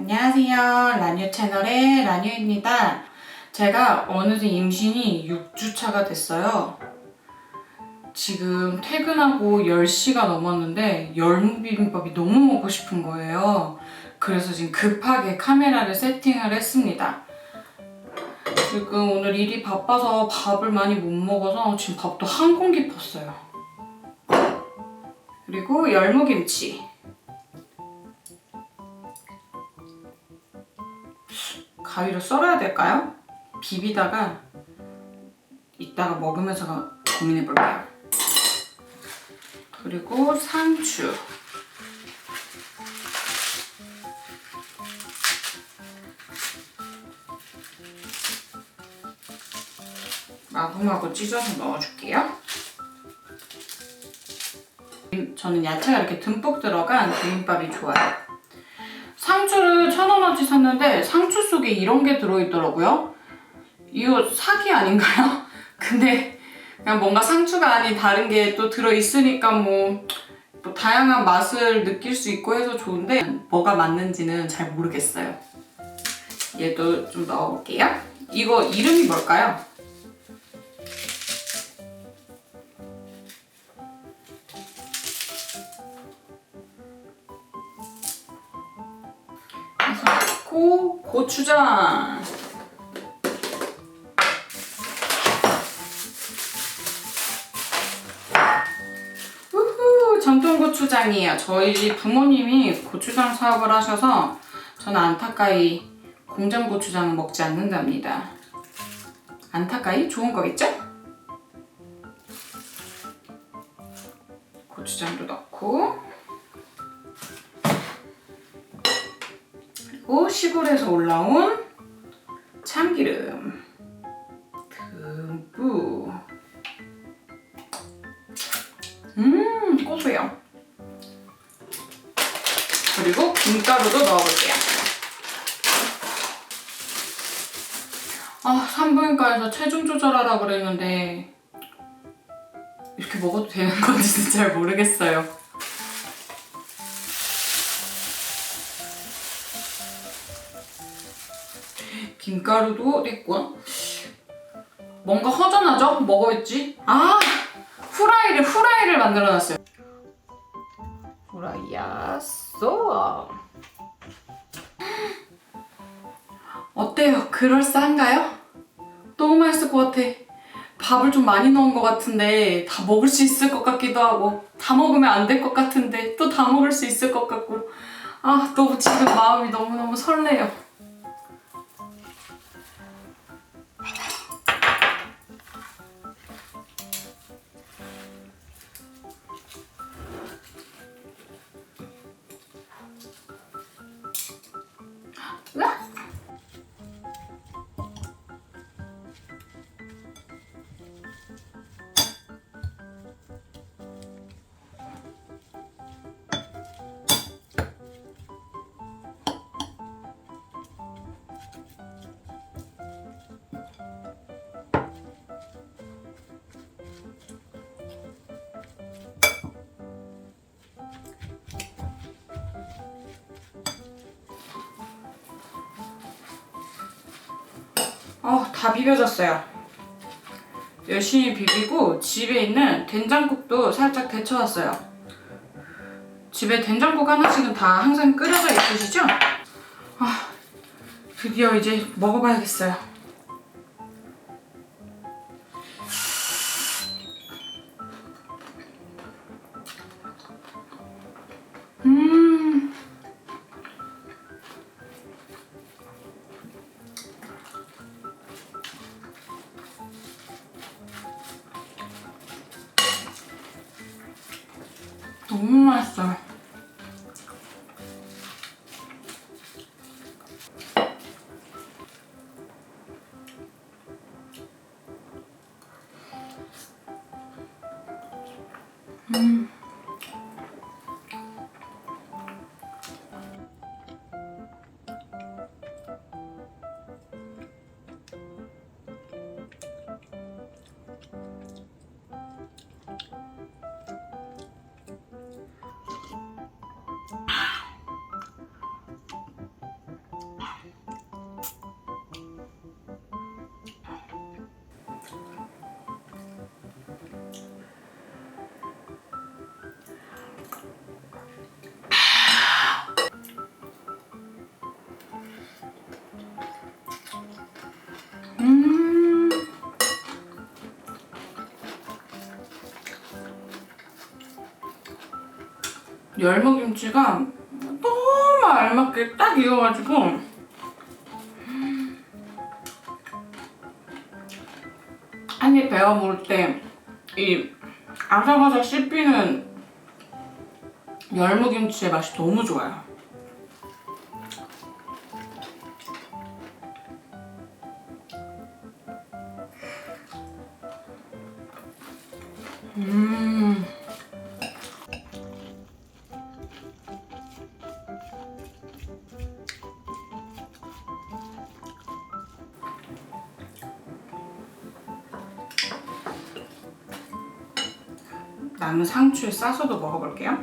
안녕하세요. 라뉴 채널의 라뉴입니다. 제가 어느새 임신이 6주차가 됐어요. 지금 퇴근하고 10시가 넘었는데 열무비빔밥이 너무 먹고 싶은 거예요. 그래서 지금 급하게 카메라를 세팅을 했습니다. 지금 오늘 일이 바빠서 밥을 많이 못 먹어서 지금 밥도 한 공기 펐어요. 그리고 열무김치. 가위로 썰어야 될까요? 비비다가 이따가 먹으면서 고민해 볼게요. 그리고 상추. 마구마구 찢어서 넣어줄게요. 저는 야채가 이렇게 듬뿍 들어간 비빔밥이 좋아요. 상추를 천 원어치 샀는데 상추 속에 이런 게 들어있더라고요. 이거 사기 아닌가요? 근데 그냥 뭔가 상추가 아닌 다른 게 또 들어있으니까 뭐, 뭐 다양한 맛을 느낄 수 있고 해서 좋은데 뭐가 맞는지는 잘 모르겠어요. 얘도 좀 넣어볼게요. 이거 이름이 뭘까요? 넣고 고추장. 우후 전통 고추장이에요. 저희 부모님이 고추장 사업을 하셔서 저는 안타까이 공장 고추장은 먹지 않는답니다. 안타까이 좋은 거겠죠? 고추장도 넣고 시골에서 올라온 참기름. 듬뿍. 음 고소해요. 그리고 김가루도 넣어볼게요. 아 산부인과에서 체중 조절하라 그랬는데 이렇게 먹어도 되는 건지는 잘 모르겠어요 김가루도 됐고 뭔가 허전하죠? 먹어있지? 아! 후라이를 후라이를 만들어놨어요 후라이야 쏘 어때요? 그럴싸한가요? 너무 맛있을 것 같아 밥을 좀 많이 넣은 것 같은데 다 먹을 수 있을 것 같기도 하고 다 먹으면 안 될 것 같은데 또 다 먹을 수 있을 것 같고 아 너무 지금 마음이 너무너무 설레요 어, 다 비벼졌어요. 열심히 비비고 집에 있는 된장국도 살짝 데쳐왔어요. 집에 된장국 하나씩은 다 항상 끓여져 있으시죠? 아, 드디어 이제 먹어봐야겠어요. 너 열무김치가 너무 알맞게 딱 익어가지고 한입 베어 먹을 때 이 아삭아삭 씹히는 열무김치의 맛이 너무 좋아요. 남은 상추에 싸서도 먹어볼게요.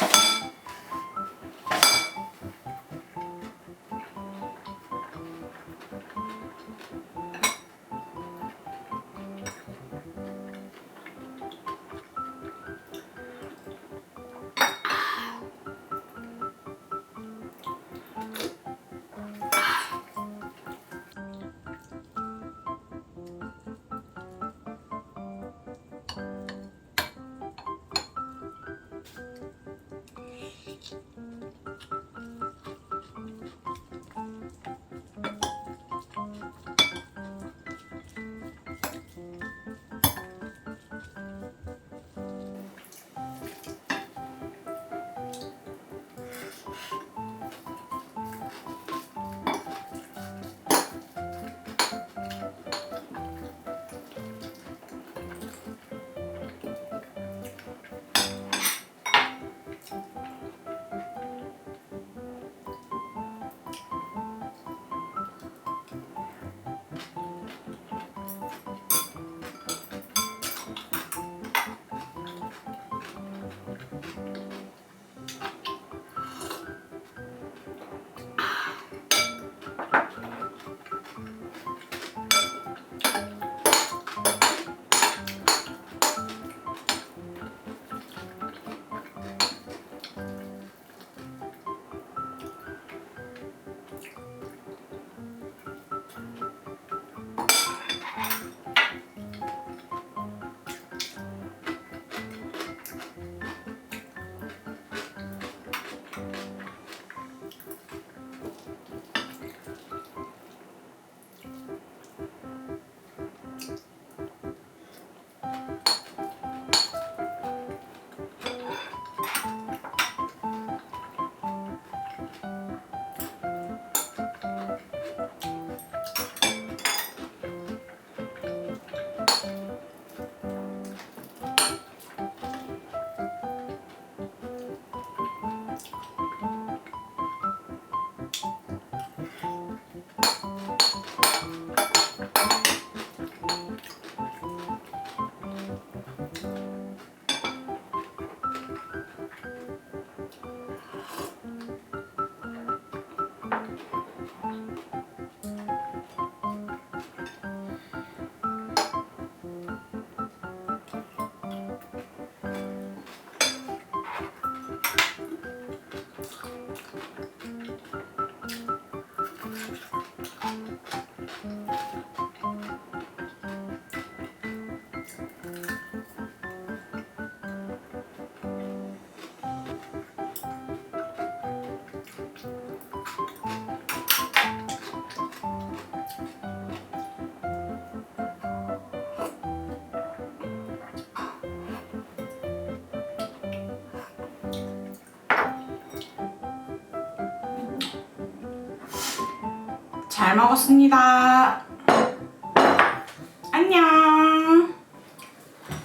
Bye. 잘 먹었습니다.